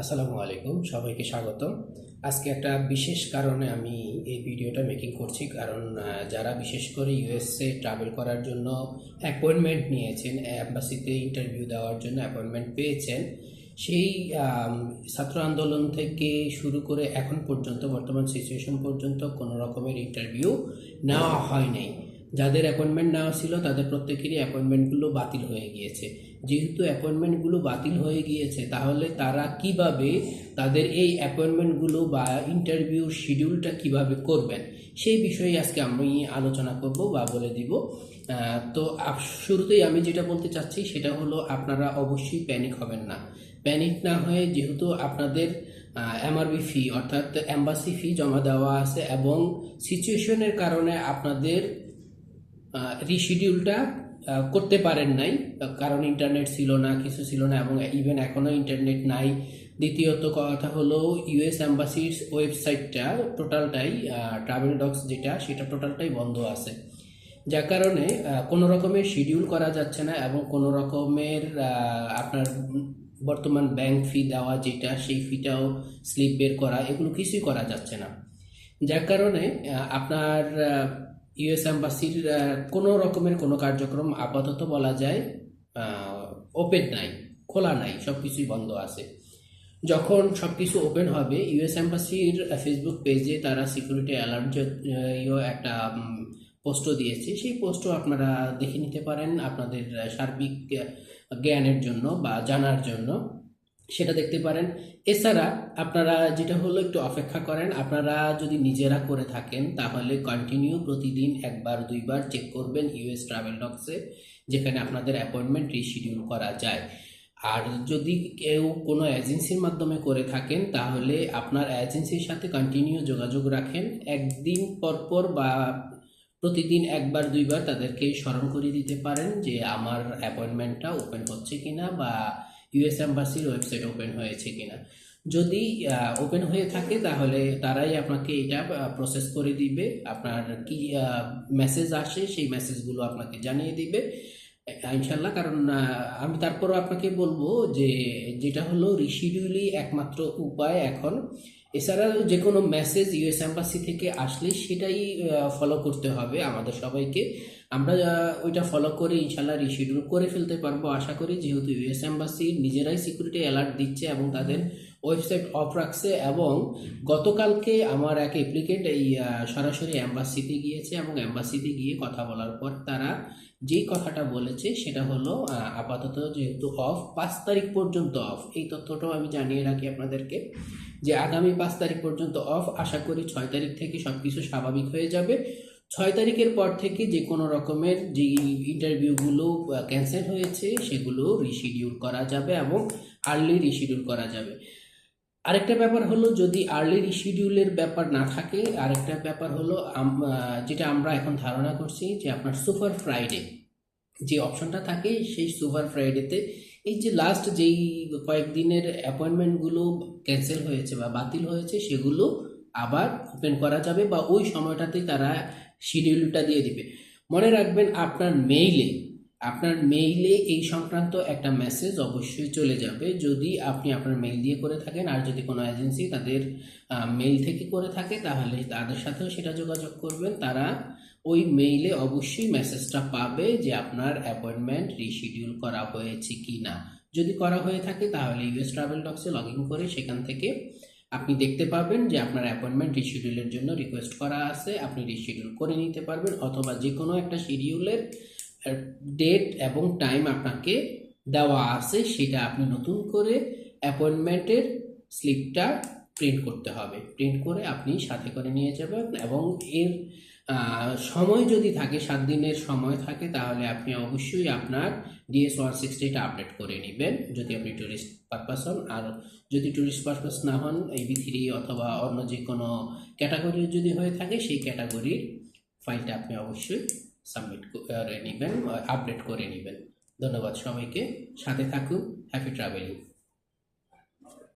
আসসালামু আলাইকুম, সবাইকে স্বাগত আজকে একটা বিশেষ কারণে আমি এই ভিডিওটা মেকিং করছি, কারণ যারা বিশেষ করে ইউএসএ ট্রাভেল করার জন্য অ্যাপয়েন্টমেন্ট নিয়েছেন অ্যাম্বাসিতে ইন্টারভিউ দেওয়ার জন্য অ্যাপয়েন্টমেন্ট পেয়েছেন, সেই ছাত্র আন্দোলন থেকে শুরু করে এখন পর্যন্ত, বর্তমান সিচুয়েশন পর্যন্ত কোনো রকমের ইন্টারভিউ নেওয়া হয় নাই যাদের অ্যাপয়েন্টমেন্ট নেওয়া ছিল, তাদের প্রত্যেকেরই অ্যাপয়েন্টমেন্টগুলো বাতিল হয়ে গিয়েছে। যেহেতু অ্যাপয়েন্টমেন্টগুলো বাতিল হয়ে গিয়েছে তাহলে তারা কীভাবে তাদের এই অ্যাপয়েন্টমেন্টগুলো বা ইন্টারভিউ শিডিউলটা কীভাবে করবেন? সেই বিষয়ে আজকে আমি আলোচনা করব বা বলে দিব। তো শুরুতেই আমি যেটা বলতে চাচ্ছি সেটা হলো আপনারা অবশ্যই প্যানিক হবেন না। প্যানিক না হয়ে যেহেতু আপনাদের এমআরবি ফি অর্থাৎ অ্যাম্বাসি ফি জমা দেওয়া আছে এবং সিচুয়েশনের কারণে আপনাদের রিশিডিউলটা করতে পারেন নাই, কারণ ইন্টারনেট ছিল না, কিছু ছিল না, এবং ইভেন এখনও ইন্টারনেট নাই। দ্বিতীয়ত কথা হলো ইউএস অ্যাম্বাসির ওয়েবসাইটটা টোটালটাই ট্রাভেল ডক্স যেটা, সেটা টোটালটাই বন্ধ আছে। যার কারণে কোনো রকমের শিডিউল করা যাচ্ছে না, এবং কোনো রকমের আপনার বর্তমান ব্যাংক ফি দেওয়া যেটা, সেই ফিটাও স্লিপ বের করা, এগুলো কিছুই করা যাচ্ছে না। যার কারণে আপনার ইউএস অ্যাম্বাসির কোনো রকমের কোনো কার্যক্রম আপাতত বলা যায় ওপেন নাই, খোলা নাই সব কিছুই বন্ধ আছে। যখন সব কিছু ওপেন হবে, ইউএস অ্যাম্বাসির ফেসবুক পেজে তারা সিকিউরিটি অ্যালার্ট একটা পোস্টও দিয়েছে। সেই পোস্টও আপনারা দেখে নিতে পারেন আপনাদের সার্বিক জ্ঞানের জন্য বা জানার জন্য। সেটা দেখতে পারেন। এছাড়া আপনারা যেটা হলো একটু অপেক্ষা করেন, আপনারা যদি নিজেরা করে থাকেন, তাহলে কন্টিনিউ প্রতিদিন একবার, দুইবার চেক করবেন ইউএস ট্রাভেল ডক্সে যেখানে আপনাদের অ্যাপয়েন্টমেন্ট রিশিডিউল করা যায়। আর যদি কেউ কোনো এজেন্সির মাধ্যমে করে থাকেন, তাহলে আপনার এজেন্সির সাথে কন্টিনিউ যোগাযোগ রাখেন। একদিন পর পর বা প্রতিদিন একবার, দুইবার তাদেরকে স্মরণ করিয়ে দিতে পারেন যে আমার অ্যাপয়েন্টমেন্টটা ওপেন হচ্ছে কিনা বা ইউএস অ্যাম্বাসির ওয়েবসাইট ওপেন হয়েছে কিনা। যদি ওপেন হয়ে থাকে, তাহলে তারাই আপনাকে এটা প্রসেস করে দিবে। আপনার কি মেসেজ আসে, সেই মেসেজগুলো আপনাকে জানিয়ে দিবে। ইনশাল্লাহ কারণ আমি তারপরও আপনাকে বলব যে যেটা হলো রিশিডিউলই একমাত্র উপায় এখন। এছাড়া যে কোনো মেসেজ ইউএস অ্যাম্বাসি থেকে আসলে সেটাই ফলো করতে হবে আমাদের সবাইকে। আমরা ওইটা ফলো করে ইনশাল্লাহ রিশিডিউল করে ফেলতে পারব। আশা করি যেহেতু ইউএস অ্যাম্বাসি নিজেরাই সিকিউরিটি অ্যালার্ট দিচ্ছে এবং তাদের ওয়েবসাইট অফ রাখছে এবং গতকালকে আমার এক অ্যাপ্লিকেন্ট এই সরাসরি অ্যাম্বাসিতে গিয়েছে এবং অ্যাম্বাসিতে গিয়ে কথা বলার পর তারা যেই কথাটা বলেছে সেটা হলো আপাতত যেহেতু অফ পাঁচ তারিখ পর্যন্ত অফ এই তথ্যটাও আমি জানিয়ে রাখি আপনাদেরকে যে আগামী পাঁচ তারিখ পর্যন্ত অফ আশা করি ছয় তারিখ থেকে সব কিছু স্বাভাবিক হয়ে যাবে। ছয় তারিখের পর থেকে যে কোনো রকমের যে ইন্টারভিউগুলো ক্যান্সেল হয়েছে সেগুলো রিশিডিউল করা যাবে এবং আর্লি রিশিডিউল করা যাবে। আরেকটা ব্যাপার হলো যদি আর্লি রিশিডিউলের ব্যাপার না থাকে, আরেকটা ব্যাপার হলো যেটা আমরা এখন ধারণা করছি যে আপনার সুপার ফ্রাইডে যে অপশনটা থাকে সেই সুপার ফ্রাইডেতে এই যে লাস্ট যেই কয়েকদিনের অ্যাপয়েন্টমেন্টগুলো ক্যান্সেল হয়েছে বা বাতিল হয়েছে সেগুলো আবার ওপেন করা যাবে বা ওই সময়টাতে তারা শিডিউলটা দিয়ে দিবে। মনে রাখবেন আপনার মেইলে আপনার মেইলে এই সংক্রান্ত একটা মেসেজ অবশ্যই চলে যাবে। যদি আপনি আপনার মেইল দিয়ে করে থাকেন, আর যদি কোনো এজেন্সি তাদের মেইল থেকে করে থাকে, তাহলে তাদের সাথেও সেটা যোগাযোগ করবেন। তারা ওই মেইলে অবশ্যই মেসেজটা পাবে যে আপনার অ্যাপয়েন্টমেন্ট রিশিডিউল করা হয়েছে কি না যদি করা হয়ে থাকে, তাহলে ইউএস ট্রাভেল ডক্সে লগ ইন করে সেখান থেকে আপনি দেখতে পাবেন যে আপনার অ্যাপয়েন্টমেন্ট রিশিডিউলের জন্য রিকোয়েস্ট করা আছে। আপনি রিশিডিউল করে নিতে পারবেন, অথবা যে কোনো একটা শিডিউলের ডেট এবং টাইম আপনাকে দেওয়া আছে, সেটা আপনি নতুন করে অ্যাপয়েন্টমেন্টের স্লিপটা প্রিন্ট করতে হবে। প্রিন্ট করে আপনি সাথে করে নিয়ে যাবেন এবং এর সময় যদি থাকে, সাত দিনের সময় থাকে, তাহলে আপনি অবশ্যই আপনার ডিএস ওয়ান সিক্সটিটা আপডেট করে নেবেন। যদি আপনি ট্যুরিস্ট পারপাস হন, আর যদি ট্যুরিস্ট পারপাস না হন এবি থ্রি অথবা অন্য যে কোনো ক্যাটাগরির যদি হয়ে থাকে, সেই ক্যাটাগরির ফাইলটা আপনি অবশ্যই সাবমিট করে নেবেন আপডেট করে নেবেন ধন্যবাদ সবাইকে। সাথে থাকুন। Happy travelling